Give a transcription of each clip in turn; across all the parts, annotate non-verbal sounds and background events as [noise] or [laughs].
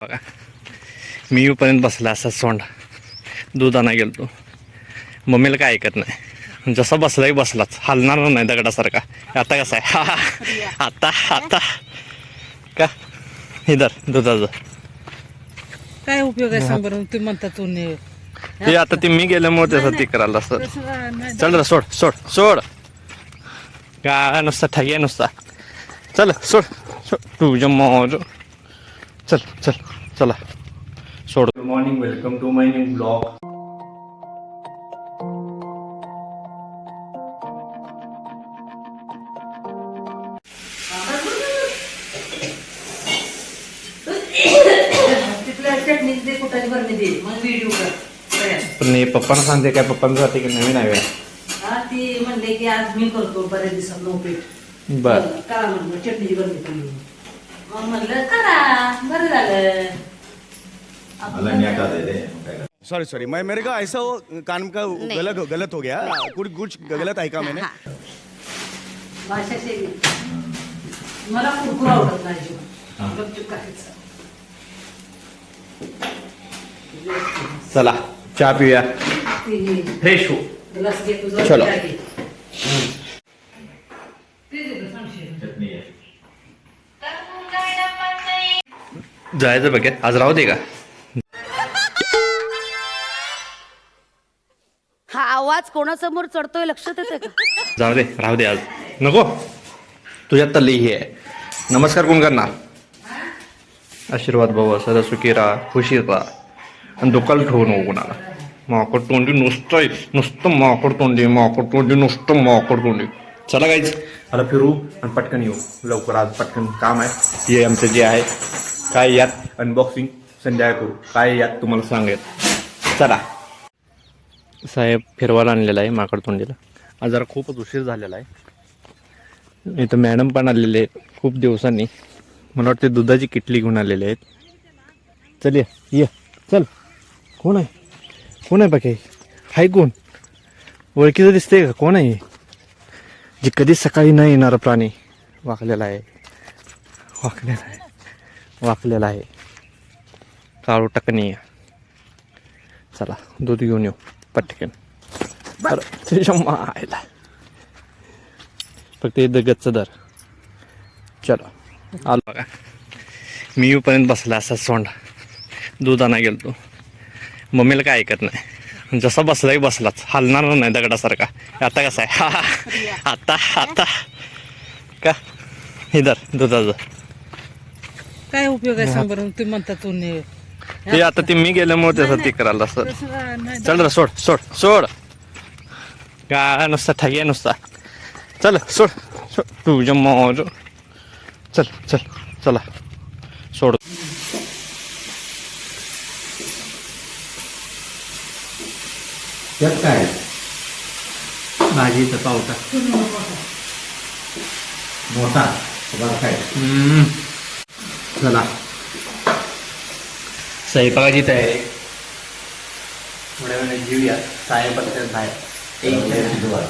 बघा. मी येऊपर्यंत बसला असा सोंड. दूध आणा गेलतो. मम्मीला काय ऐकत नाही. जसा बसलाही बसलाच. हलणार नाही दगडासारखा. आता कसा आहे? हा, हा. आता आता. का? इधर दुधाचं. काय उपयोग आहे सांग बरं? तुम्ही म्हणता तू ते आता ते मी गेल्यामुळे त्याचं ते करायला असतं. चल रे सोड सोड सोड. काय नुसता ठगी नुसता. चल सोड सोड. तुझ्या मौज चल चल चला. सोड. Good morning welcome to my new blog. पण पप्पांना सांगते काय पप्पांना जाते की नवीन आहे. हा ती म्हणले की आज मी करतो बऱ्याच दिवसात उपीट बर. करा म्हणलं चटणीची तुम्ही मग म्हणलं करा बरं झालं. आपण- सॉरी सॉरी मैं मेरे का ऐसा वो कान का गलत गलत हो गया? कुछ कुछ गलत है का मैंने भाषा शैली. मला कुरकुर आवडत नाही अजिबात. गपचूप करायचं. चला चहा पिऊया. ती फ्रेश हो. ग्लास घे तुझं चलो. चहा घे. ते दे गं, सांगशील. जायचं बघेल आज राहू दे का? हा आवाज कोणासमोर चढतोय लक्षात येते का? जाऊ दे राहू दे आज. नको. तुझ्यात तर ही आहे. नमस्कार कोण करणार आशीर्वाद बाबा सदा सुखी राहा खुशी राहा. आणि दुकाल ठेवू नको कोणाला. माकड तोंडी नुसतं. नुसतं माकड तोंडी माकड तोंडी नुसतं माकड तोंडी. चला गाईच मला फिरू आणि पटकन येऊ. लवकर आज पटकन काम आहे. हे आमचं जे आहे काय यात? अनबॉक्सिंग संध्याकाळ करू. काय यात तुम्हाला सांगेल चला. साहेब फिरवायला आणलेला आहे माकड तोंडीला आज जरा खूपच उशीर झालेला आहे. इथं मॅडम पण आलेले आहेत. खूप दिवसांनी. मला वाटते दुधाची किटली घेऊन आलेले आहेत. चल ये ये. चल. कोण आहे? कोण आहे बाकी? हाय कोण? ओळखीचं दिसतंय का? कोण आहे? जे कधीच सकाळी न येणारा प्राणी वाकलेला आहे. वाकलेला आहे. वाकलेला आहे. काळू टकणी चला दूध घेऊन येऊ पटकन. बरं तुझ्या मायला फक्त एकदा गच्च दर चलो आलो बघा. मी येऊपर्यंत बसला असा सोंड. दुधाना गेलो तो मम्मीला काय ऐकत नाही. जसा बसलाही बसलाच. हलणार नाही दगडासारखा. आता कसा आहे? हा, [laughs] हा. आता आता. का? इधर दुधाचं. काय उपयोग आहे सांग बरं तुम्ही म्हणता तू ते आता ते मी गेल्यामुळे त्याचं ते करायला तसं नाही. चल रे सोड सोड सोड. काय नुसता ठगी आहे नुसता. चल सोड सोड. तुझ्या मौज. चल चल चला. सोड. त्यात काय? भाजीचा पावटा. मोठा. काय? चला. स्वयंपाकाची तयारी. थोड्या बाहेर.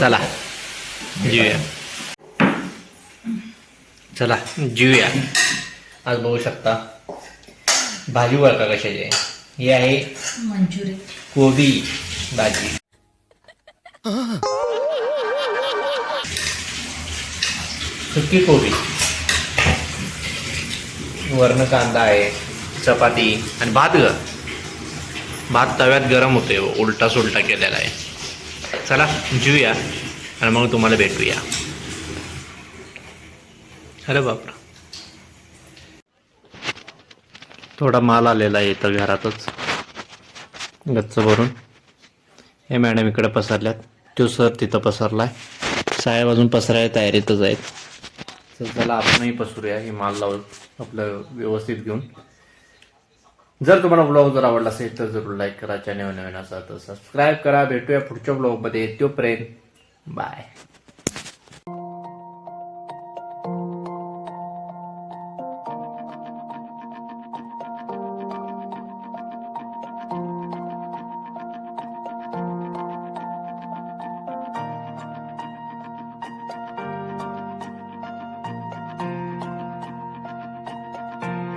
चला. जीवया चला. जीवया आज बघू शकता. भाजी वर का कशाची आहे? ही आहे मंचुरी कोबी भाजी. सुकी कोबी. वरण कांदा आहे चपाती आणि भात ग. भात तव्यात गरम होते उलटा सुलटा केलेला आहे. चला जीवया आणि मग तुम्हाला भेटूया. अरे बापरा. थोडा माल आलेला आहे इथं घरातच. गच्च भरून. हे मॅडम इकडे पसरल्यात. तो सर तिथं पसरलाय. साहेब अजून पसरायला तयारीतच आहेत. तर चला आपणही पसरूया हे माल लावून आपलं व्यवस्थित घेऊन. जर तुम्हाला ब्लॉग जर आवडला असेल तर जरूर लाईक करा चॅनल नवीन असा तर सबस्क्राईब करा. भेटूया पुढच्या ब्लॉगमध्ये तोपर्यंत बाय